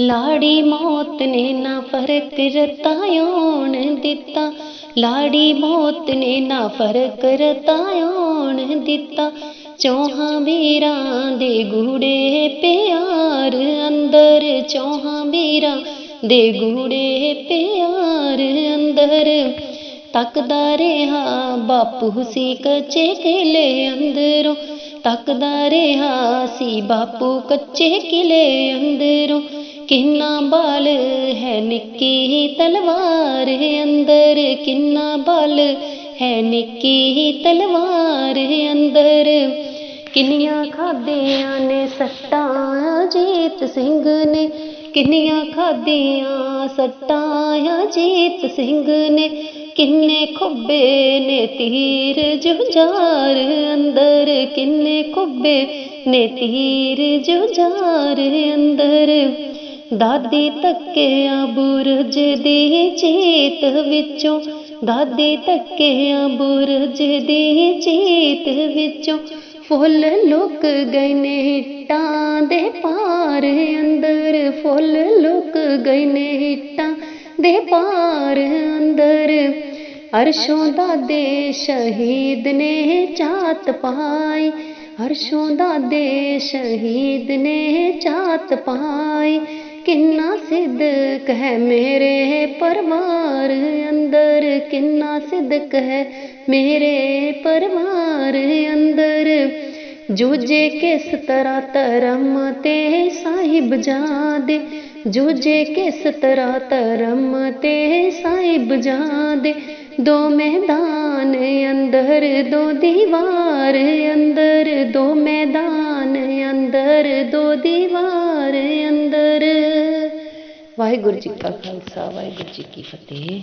ਲਾੜੀ ਮੌਤ ਨੇ ਨਾ ਫ਼ਰਕ ਰਤਾਉਣ ਦਿੱਤਾ। ਲਾੜੀ ਮੌਤ ਨੇ ਨਾ ਫ਼ਰਕ ਰਤਾਉਣ ਦਿੱਤਾ। ਚੌਹਾਂ ਵੀਰਾਂ ਦੇ ਗੂੜੇ ਪਿਆਰ, ਅੰਦਰ ਚੌਹਾਂ ਵੀਰਾਂ ਦੇ ਗੂੜੇ ਪਿਆਰ, ਅੰਦਰ ਤੱਕਦਾ ਰਿਹਾ ਬਾਪੂ ਸੀ ਕੱਚੇ ਕਿਲੇ ਅੰਦਰੋਂ। ਤੱਕਦਾ ਰਿਹਾ ਸੀ ਬਾਪੂ ਕੱਚੇ ਕਿਲੇ ਅੰਦਰੋਂ। ਕਿੰਨਾ ਬਲ ਹੈ ਨਿੱਕੀ ਤਲਵਾਰ ਅੰਦਰ? ਕਿੰਨਾ ਬਲ ਹੈ ਨਿੱਕੀ ਤਲਵਾਰ ਅੰਦਰ? ਕਿੰਨੀਆਂ ਖਾਧੀਆਂ ਨੇ ਸੱਟਾਂ ਜੀਤ ਸਿੰਘ ਨੇ? ਕਿੰਨੀਆਂ ਖਾਧੀਆਂ ਸੱਟਾਂ ਜੀਤ ਸਿੰਘ ਨੇ? ਕਿੰਨੇ ਖੁੱਬੇ ਨੇ ਤੀਰ ਜੁਝਾਰ ਅੰਦਰ? ਕਿੰਨੇ ਖੁੱਬੇ ਨੇ ਤੀਰ ਜੁਝਾਰ ਅੰਦਰ? ਦਾਦੇ ਤੱਕਿਆ ਬੁਰਜ ਦੇ ਚੇਤ ਵਿੱਚੋਂ, ਦਾਦੇ ਤੱਕਿਆ ਬੁਰਜ ਦੇ ਚੇਤ ਵਿੱਚੋਂ ਫੁੱਲ ਲੁਕ ਗਏ ਨੇ ਹਿੱਟਾਂ ਦੇ ਪਾਰ ਅੰਦਰ, ਫੁੱਲ ਲੁਕ ਗਏ ਨੇ ਹਿੱਟਾਂ ਦੇ ਪਾਰ ਅੰਦਰ। ਅਰਸ਼ੋਂ ਦਾਦੇ ਸ਼ਹੀਦ ਨੇ ਚਾਤ ਪਾਈ, ਅਰਸ਼ੋਂ ਦਾਦੇ ਸ਼ਹੀਦ ਨੇ ਚਾਤ ਪਾਈ ਕਿੰਨਾ ਸਿਦਕ ਹੈ ਮੇਰੇ ਪਰਵਾਰ? ਅੰਦਰ ਕਿੰਨਾ ਸਿਦਕ ਹੈ ਮੇਰੇ ਪਰਵਾਰ? ਅੰਦਰ ਜੂਝੇ ਕਿਸ ਤਰ੍ਹਾਂ ਧਰਮ ਤੇ ਸਾਹਿਬ ਜਾਦੇ? ਜੂਝੇ ਕਿਸ ਤਰ੍ਹਾਂ ਧਰਮ ਤੇ ਸਾਹਿਬ ਜਾਦੇ ਦੋ ਮੈਦਾਨ ਅੰਦਰ ਦੋ ਦੀਵਾਰ ਅੰਦਰ ਦੋ ਮੈਦਾਨ ਅੰਦਰ ਦੋ ਦੀਵਾਰ ਅੰਦਰ ਵਾਹਿਗੁਰੂ ਜੀ ਕਾ ਖਾਲਸਾ ਵਾਹਿਗੁਰੂ ਜੀ ਕੀ ਫਤਿਹ